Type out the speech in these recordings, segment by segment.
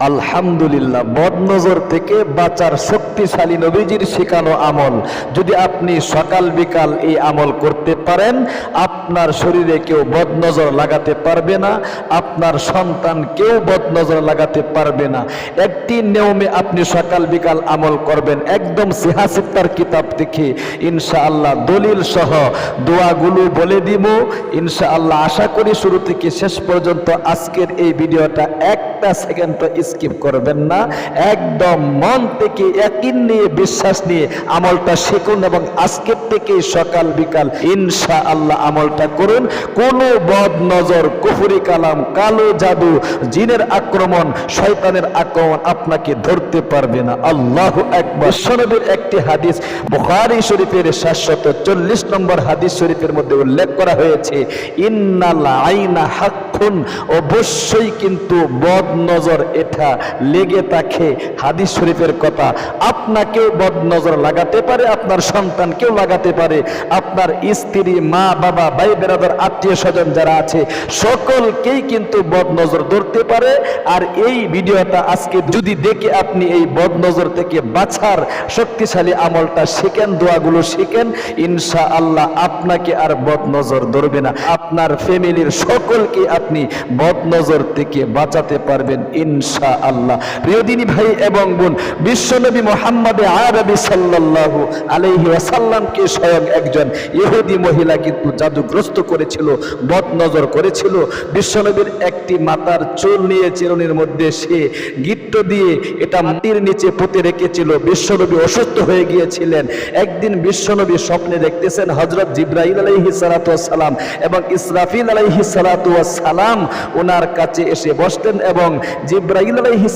আলহামদুলিল্লাহ বদনজর থেকে বাঁচার শক্তিশালী নবীজির শেখানো আমল। যদি আপনি সকাল বিকাল এই আমল করতে পারেন, আপনার শরীরে কেউ বদনজর লাগাতে পারবে না, আপনার সন্তান কেউ বদনজর লাগাতে পারবে না। একটি নিয়মে আপনি সকাল বিকাল আমল করবেন, একদম সিহাসিত্তার কিতাব থেকে। ইনশাআল্লাহ দলিল সহ দোয়াগুলো বলে দিব। ইনশাআল্লাহ আশা করি শুরু থেকে শেষ পর্যন্ত আজকের এই ভিডিওটা একটা সেকেন্ড স্কিপ করবেন না। একদম মন থেকে একিন নিয়ে বিশ্বাস নিয়ে আমলটা শিখুন এবং আজকের থেকে সকাল বিকাল ইনশা আল্লাহ আমলটা করুন। কোন বদ নজর কুফুরি কালাম, কালো জাদু, জিনের আক্রমণ, শয়তানের আক্রমণ আপনাকে ধরতে পারবে না। আল্লাহ একবার একটি হাদিস বুখারী শরীফের সাতশত চল্লিশ নম্বর হাদিস শরীফের মধ্যে উল্লেখ করা হয়েছে, ইন্নাল আইনা হাক্ষুন অবশ্যই কিন্তু বদ নজর এটা লেগে থাকে হাদিস শরীফের কথা। আপনাকেও বদ নজর লাগাতে পারে, আপনার সন্তানকেও লাগাতে পারে, আপনার স্ত্রী, মা, বাবা, ভাই, বেরাদার, আত্মীয় স্বজন যারা আছে, সকলকেই কিন্তু বদ নজর ধরতে পারে। আর এই ভিডিওটা আজকে যদি দেখে আপনি এই বদ নজর থেকে বাঁচার শক্তিশালী আমলটা শিখেন, দোয়াগুলো শেখেন ইনশা আল্লাহ আপনাকে আর বদ নজর ধরবে না। আপনার ফ্যামিলির সকলকে আপনি বদ নজর থেকে বাঁচাতে পারবেন ইনশা আল্লাহ প্রিয়দিনী ভাই এবং বোন, বিশ্বনবী মোহাম্মদ আরবি সাল্লাল্লাহু আলাইহি ওয়াসাল্লামকে স্বয়ং একজন ইহুদি মহিলা কিন্তু জাদুগ্রস্ত করেছিল বদ নজর করেছিল। বিশ্বনবীর একটি মাতার চুল নিয়ে চিরুনির মধ্যে সে গিট্ট দিয়ে এটা মাটির নিচে পুঁতে রেখেছিল। বিশ্বনবী অসুস্থ হয়ে গিয়েছিলেন। একদিন বিশ্বনবী স্বপ্নে দেখতেছেন হজরত জিব্রাহিল আলাইহি সালাম এবং ইসরাফিল আলাইহি সালাম ওনার কাছে এসে বসতেন এবং আলাইহি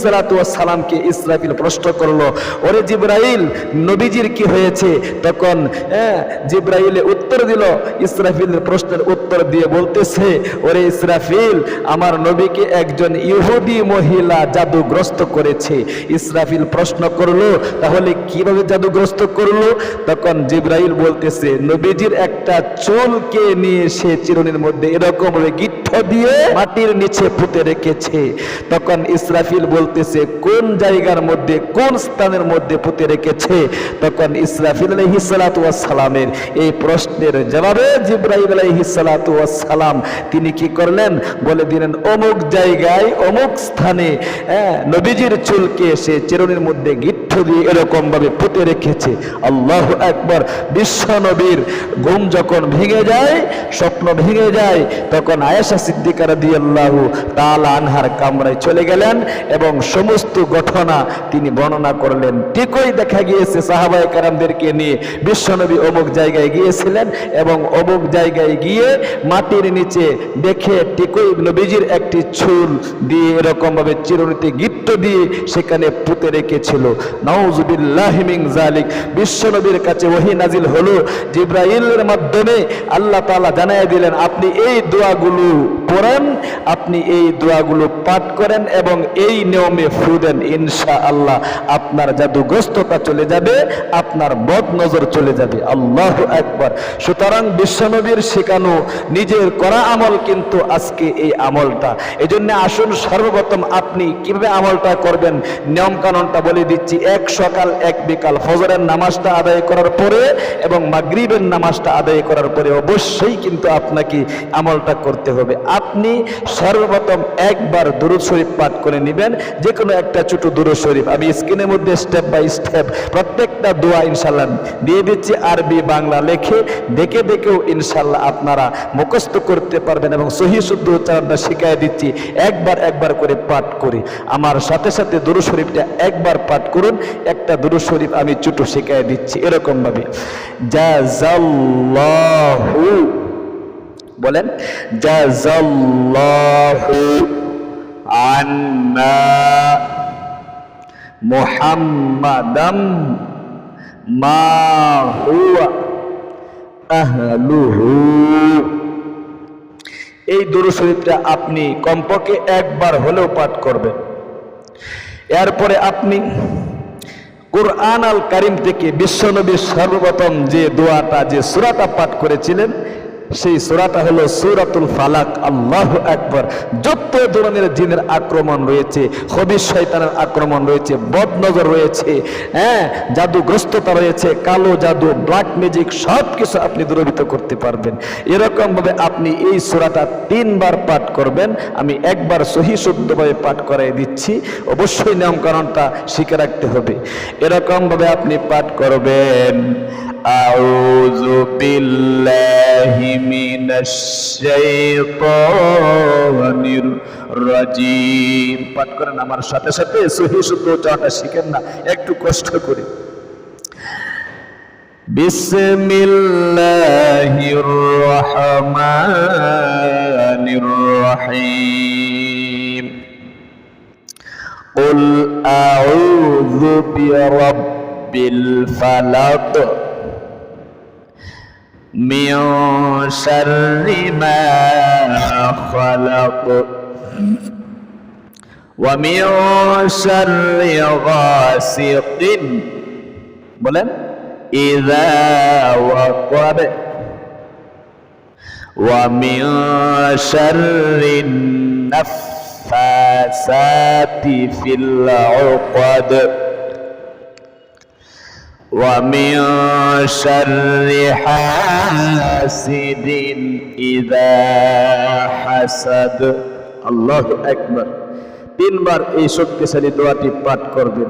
সালামকে ইসরাফিল প্রশ্ন করল, ওরে জিব্রাইল, নবীজির কি হয়েছে? তখন হ্যাঁ জিব্রাইলে উত্তর দিল ইসরাফিলের প্রশ্নের উত্তর দিয়ে বলতেছে, ওরে ইসরাফিল, আমার নবীকে একজন ইহুদি মহিলা জাদুগ্রস্ত করেছে। ইসরাফিল প্রশ্ন করল, তাহলে কীভাবে জাদুগ্রস্ত করল? তখন জিব্রাইল বলতেছে, নবীজির একটা চুলকে নিয়ে সে চিরুনির মধ্যে এরকম গিট্ট দিয়ে মাটির নিচে পুঁতে রেখেছে। তখন ইসরাফিল বলতেছে কোন জায়গার মধ্যে কোন স্থানের মধ্যে পুঁতে রেখেছে? তখন ইসরাফিল সালামের এই প্রশ্নের জবাবে জিব্রাইল সালাম তিনি কি করলেন? বলে দিলেন অমুক জায়গায় অমুক স্থানে হ্যাঁ, নবীজির চুলকে সে চিরুনির মধ্যে গিট্ট দিয়ে এরকম ভাবে পুঁতে রেখেছে। আল্লাহ একবার বিশ্ব নবীর ঘুম যখন ভেঙে যায় স্বপ্ন ভেঙে যায় তখন আয়েশা সিদ্দিকার দিয়ে আল্লাহ তাল আনহার কামরায় চলে গেলেন এবং সমস্ত ঘটনা তিনি বর্ণনা করলেন। ঠিকই দেখা গিয়েছে সাহাবাই কারামদেরকে নিয়ে বিশ্বনবী অমুক জায়গায় গিয়েছিলেন এবং অমুক জায়গায় গিয়ে মাটির নিচে দেখে ঠিকই নবীজির একটি চুল দিয়ে এরকমভাবে চিরুনিতে গিট্ট দিয়ে সেখানে পুঁতে রেখেছিল। নাউজুবিল্লাহিমিং জালিক বিশ্বনবীর কাছে ওহি নাজিল হলো। জিব্রাইলের মাধ্যমে আল্লাহ তাআলা জানাই দিলেন, আপনি এই দোয়াগুলো পড়েন, আপনি এই দোয়াগুলো পাঠ করেন এবং এই নিয়মে ফু দেন ইনশা আল্লাহ আপনার জাদুগ্রস্ততা চলে যাবে, আপনার বদ নজর চলে যাবে। আল্লাহ একবার সুতরাং বিশ্বনবীর শেখানো নিজের করা আমল কিন্তু আজকে এই আমলটা। এই জন্য আসুন সর্বপ্রথম আপনি কীভাবে আমলটা করবেন নিয়ম কানুনটা বলে দিচ্ছি, এক সকাল, এক বিকাল। ফজরের নামাজটা আদায় করার পরে এবং মাগরিবের নামাজটা আদায় করার পরে অবশ্যই কিন্তু আপনাকে আমলটা করতে হবে। আপনি সর্বপ্রথম একবার দুরুদ শরীফ পাঠ করে নেবেন যে কোনো একটা ছোট দুরুদ শরীফ। আমি স্ক্রিনের মধ্যে স্টেপ বাই স্টেপ প্রত্যেকটা দোয়া ইনশাল্লাহ দিয়ে দিচ্ছি, আরবি, বাংলা লেখে দেখে দেখেও ইনশাল্লাহ আপনারা মুখস্থ করতে পারবেন এবং সহি শুদ্ধ উচ্চারণটা শিখাই দিচ্ছি, একবার একবার করে পাঠ করি। আমার সাথে সাথে দুরু শরীফটা একবার পাঠ করুন, একটা দুরু শরীফ আমি ছোট শিখাই দিচ্ছি এরকম ভাবে জাজাল্লাহু বলেন জাজাল্লাহু আন্না মুহাম্মাদাম মা হুয়া আহলুহু। এই দুরু শরীফটা আপনি কমপক্ষে একবার হলেও পাঠ করবেন। এরপরে আপনি কোরআন আল কারিম থেকে বিশ্বনবী সর্বপ্রথম যে দোয়াটা যে সুরাটা পাঠ করেছিলেন সেই সূরাটা হলো সূরাতুল ফালাক। আল্লাহ একবার যত ধরনের জিনের আক্রমণ রয়েছে, হবিস শয়তানের আক্রমণ রয়েছে, বদনজর রয়েছে হ্যাঁ জাদুগ্রস্ততা রয়েছে, কালো জাদু ব্ল্যাক ম্যাজিক সব কিছু আপনি দূরীভূত করতে পারবেন। এরকমভাবে আপনি এই সূরাটা তিনবার পাঠ করবেন। আমি একবার সহি শুদ্ধভাবে পাঠ করাই দিচ্ছি। অবশ্যই নিয়মকানুনটা শিখে রাখতে হবে। এরকমভাবে আপনি পাঠ করবেন। আউযু বিল্লাহি মিনাশ শাইতানির রাজিম পাঠ করেন আমার সাথে সাথে সহি শুদ্ধ উচ্চারণটা শিখেন না একটু কষ্ট করে بسم الله الرحمن الرحيم قل أعوذ برب الفلق من شر ما خلق ومن شر غاسق বলেন إذا وقب ومن شر النفاسات في العقد ومن شر حاسد إذا حسد الله أكبر তিনবার এই শক্তিশালী দোয়াটি পাঠ করবেন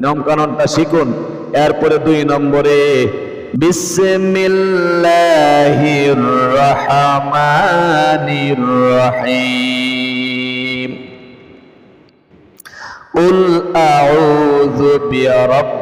নিয়ম কানুনটা শিখুন এরপরে দুই নম্বরে বিসমিল্লাহির রহমানির রহিম قل أعوذ برب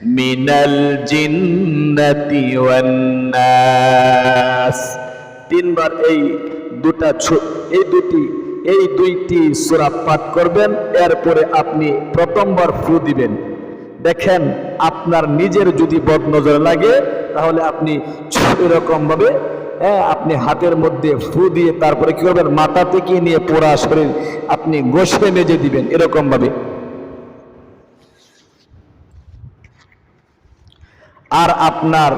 মিনাল জিন্নাতি ওয়ান্নাস। তিনবার এই দুটা এই দুটি, এই দুইটি সূরা পাঠ করবেন, এরপরে আপনি প্রথমবার ফু দিবেন। দেখেন, আপনার নিজের যদি বদ নজর লাগে, তাহলে আপনি এরকম এরকমভাবে হ্যাঁ আপনি হাতের মধ্যে ফু দিয়ে তারপরে কী করবেন? মাথা থেকে নিয়ে পোড়া শরীর আপনি গোসে মেজে দিবেন, এরকমভাবে। আর আপনার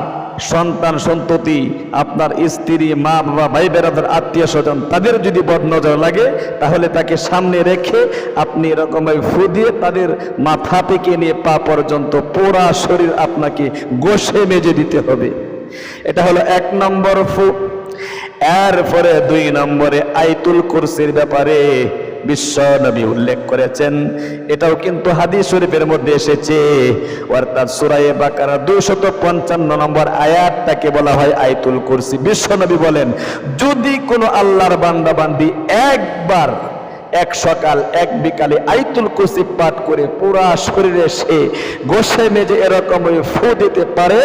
সন্তান, সন্ততি, আপনার স্ত্রী, মা, বাবা, ভাই, বেড়াদের আত্মীয় স্বজন, তাদের যদি বদনজর লাগে, তাহলে তাকে সামনে রেখে আপনি এরকমভাবে ফু দিয়ে তাদের মাথা থেকে নিয়ে পা পর্যন্ত পোড়া শরীর আপনাকে গোসে মেজে দিতে হবে। এটা হলো এক নম্বর ফু। এরপরে দুই নম্বরে আইতুল কুরসির ব্যাপারে বিশ্ব নবী উল্লেখ করেছেন। এটাও কিন্তু হাদিস শরীফের মধ্যে এসেছে। অর্থাৎ সুরায়ে বাকারা দুশত পঞ্চান্ন নম্বর আয়াতটাকে বলা হয় আইতুল কুরসি। বিশ্ব নবী বলেন, যদি কোনো আল্লাহর বান্দাবান্দি একবার এক সকাল, এক বিকালে আইতুল কুরসি পাঠ করে পুরা শরীরে সে গোসে মেজে এরকম ফু দিতে পারে।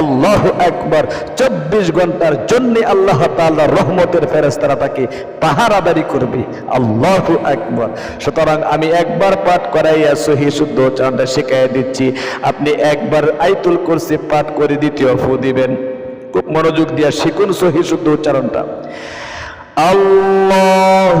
আল্লাহ একবার চব্বিশ ঘণ্টার জন্য আল্লাহ তাআলার রহমতের ফেরেস্তারা তাকে পাহারাদারি করবে। আল্লাহ একবার সুতরাং আমি একবার পাঠ করাইয়া সহি শুদ্ধ উচ্চারণটা শিখাই দিচ্ছি। আপনি একবার আইতুল কুরসি পাঠ করে দ্বিতীয় ফু দিবেন। খুব মনোযোগ দিয়া শিখুন সহি শুদ্ধ উচ্চারণটা। আল্লাহ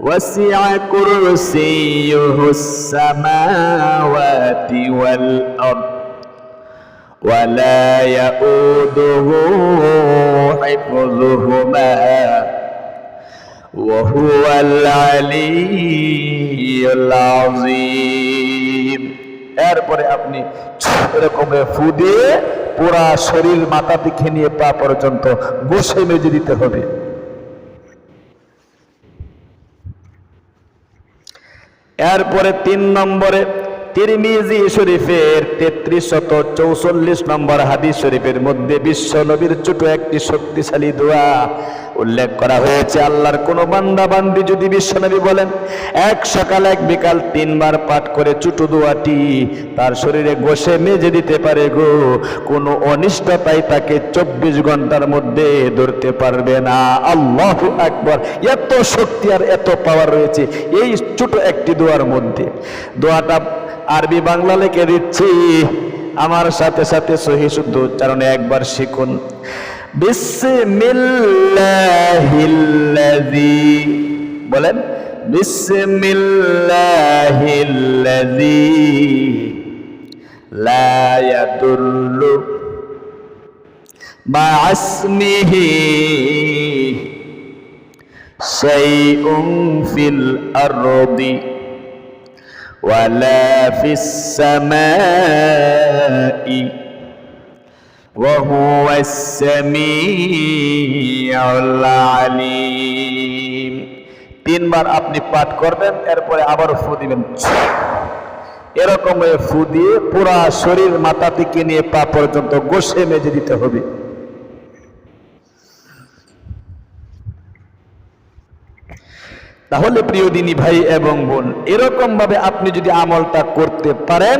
وسع كرسيه السماوات والأرض ولا يؤوده حفظهما وهو العلي العظيم এরপরে আপনি এরকম ফু দিয়ে পুরা শরীর মাথা থেকে নিয়ে পা পর্যন্ত বসে মেজে দিতে হবে এরপরে তিন নম্বরে তিরমিজি শরীফের তেত্রিশ শত চৌচল্লিশ নম্বর হাদিস শরীফের মধ্যে বিশ্ব নবীর ছোট একটি শক্তিশালী দোয়া উল্লেখ করা হয়েছে। আল্লাহর কোন বান্দা বান্দি যদি বিশ্বনবী বলেন, এক সকাল এক বিকাল তিনবার পাঠ করে ছোট দোয়াটি তার শরীরে বসে মেজে দিতে পারে গো। কোনো অনিষ্টতাই তাকে চব্বিশ ঘণ্টার মধ্যে ধরতে পারবে না। আল্লাহ একবার এত শক্তি আর এত পাওয়ার রয়েছে এই ছোট একটি দোয়ার মধ্যে। দোয়াটা আরবি বাংলা লিখে দিচ্ছি। আমার সাথে সাথে সহি শুদ্ধ উচ্চারণে একবার শিখুন। বিসমিল্লাহিল্লাযী। বলেন, বিসমিল্লাহিল্লাযী। লা ইয়াদুল্লু মা'আসমিহি শাইউন ফিল আরদি। ولا في السماء وهو السميع العليم তিনবার আপনি পাঠ করবেন এরপরে আবার ফু দিবেন এরকম ফু দিয়ে পুরা শরীর মাথা থেকে নিয়ে পা পর্যন্ত গোসে মেজে দিতে হবে তাহলে প্রিয় দিনী ভাই এবং বোন এরকম ভাবে আপনি যদি আমলটা করতে পারেন,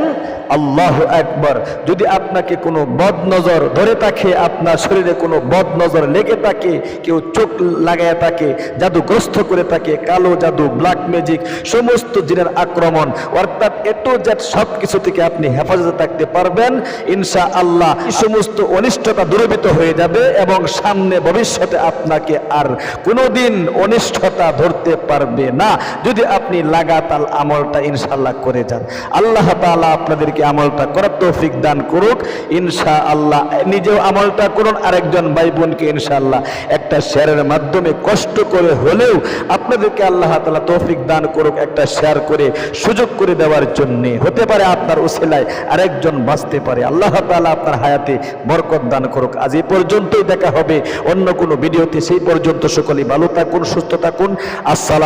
আল্লাহ একবার যদি আপনাকে কোনো বদ নজর ধরে থাকে, আপনার শরীরে কোনো বদ নজর লেগে থাকে, কেউ চোখ লাগায় থাকে, জাদুগ্রস্ত করে থাকে, কালো জাদু ব্ল্যাক ম্যাজিক সমস্ত জিনের আক্রমণ, অর্থাৎ এটু জেট সব কিছু থেকে আপনি হেফাজতে থাকতে পারবেন ইনশা আল্লাহ সমস্ত অনিষ্টতা দূরীভূত হয়ে যাবে এবং সামনে ভবিষ্যতে আপনাকে আর কোনোদিন অনিষ্টতা ধরতে পারবে না। যদি আপনি লাগাতার আমলটা ইনশাল্লাহ করে যান। আল্লাহ তাআলা আপনাদেরকে আমলটা করার তৌফিক দান করুক। ইনশা আল্লাহ নিজেও আমলটা করুন, আরেকজন ভাই বোনকে ইনশাআল্লাহ একটা শেয়ারের মাধ্যমে কষ্ট করে হলেও আপনাদেরকে আল্লাহ তাআলা তৌফিক দান করুক, একটা শেয়ার করে সুযোগ করে দেওয়ার জন্যে। হতে পারে আপনার উসিলায় আরেকজন বাঁচতে পারে। আল্লাহ তাআলা আপনার হায়াতে বরকত দান করুক। আজ এ পর্যন্তই দেখা হবে। অন্য কোনো ভিডিওতে সেই পর্যন্ত সকলেই ভালো থাকুন, সুস্থ থাকুন। আসসালামু